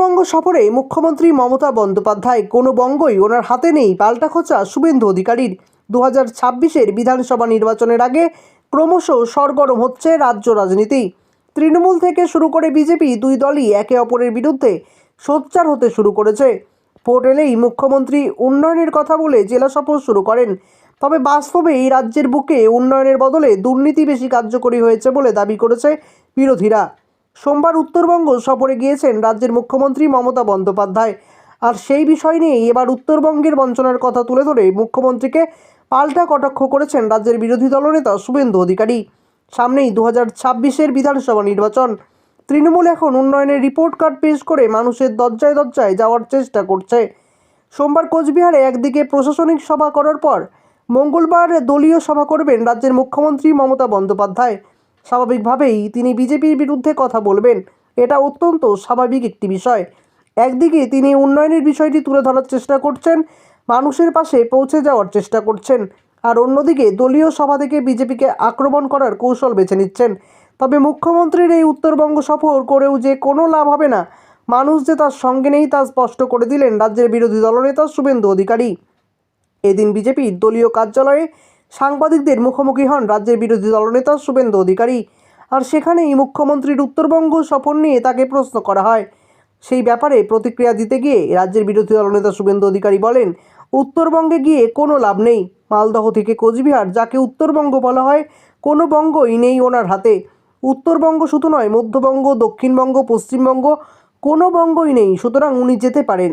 উত্তরবঙ্গ সফরে মুখ্যমন্ত্রী মমতা বন্দ্যোপাধ্যায় কোনো বঙ্গই ওনার হাতে নেই, পাল্টা খোঁচা শুভেন্দু অধিকারীর। দু হাজার ছাব্বিশের বিধানসভা নির্বাচনের আগে ক্রমশ সরগরম হচ্ছে রাজ্য রাজনীতি। তৃণমূল থেকে শুরু করে বিজেপি দুই দলই একে অপরের বিরুদ্ধে সোচ্চার হতে শুরু করেছে। ভোট এলেই মুখ্যমন্ত্রী উন্নয়নের কথা বলে জেলা সফর শুরু করেন। তবে বাস্তবে এই রাজ্যের বুকে উন্নয়নের বদলে দুর্নীতি বেশি কার্যকরী হয়েছে বলে দাবি করেছে বিরোধীরা। সোমবার উত্তরবঙ্গ সফরে গিয়েছেন রাজ্যের মুখ্যমন্ত্রী মমতা বন্দ্যোপাধ্যায়। আর সেই বিষয় নিয়েই এবার উত্তরবঙ্গের বঞ্চনার কথা তুলে ধরে মুখ্যমন্ত্রীকে পাল্টা কটাক্ষ করেছেন রাজ্যের বিরোধী দলনেতা শুভেন্দু অধিকারী। সামনেই দু হাজার ছাব্বিশের বিধানসভা নির্বাচন। তৃণমূল এখন উন্নয়নের রিপোর্ট কার্ড পেশ করে মানুষের দরজায় দরজায় যাওয়ার চেষ্টা করছে। সোমবার কোচবিহারে একদিকে প্রশাসনিক সভা করার পর মঙ্গলবার দলীয় সভা করবেন রাজ্যের মুখ্যমন্ত্রী মমতা বন্দ্যোপাধ্যায়। স্বাভাবিকভাবেই তিনি বিজেপির বিরুদ্ধে কথা বলবেন। এটা অত্যন্ত স্বাভাবিক একটি বিষয়। একদিকে তিনি উন্নয়নের বিষয়টি তুলে ধরার চেষ্টা করছেন, মানুষের পাশে পৌঁছে যাওয়ার চেষ্টা করছেন, আর অন্যদিকে দলীয় সভা থেকে বিজেপিকে আক্রমণ করার কৌশল বেছে নিচ্ছেন। তবে মুখ্যমন্ত্রীর এই উত্তরবঙ্গ সফর করেও যে কোনো লাভ হবে না, মানুষ যে তার সঙ্গে নেই তা স্পষ্ট করে দিলেন রাজ্যের বিরোধী দলনেতা শুভেন্দু অধিকারী। এদিন বিজেপির দলীয় কার্যালয়ে সাংবাদিকদের মুখোমুখি হন রাজ্যের বিরোধী দলনেতা শুভেন্দু অধিকারী। আর সেখানেই মুখ্যমন্ত্রীর উত্তরবঙ্গ সফর নিয়ে তাকে প্রশ্ন করা হয়। সেই ব্যাপারে প্রতিক্রিয়া দিতে গিয়ে রাজ্যের বিরোধী দলনেতা শুভেন্দু অধিকারী বলেন, উত্তরবঙ্গে গিয়ে কোনো লাভ নেই। মালদহ থেকে কোচবিহার, যাকে উত্তরবঙ্গ বলা হয়, কোনো বঙ্গই নেই ওনার হাতে। উত্তরবঙ্গ শুধু নয়, মধ্যবঙ্গ, দক্ষিণবঙ্গ, পশ্চিমবঙ্গ, কোনো বঙ্গই নেই। সুতরাং উনি যেতে পারেন।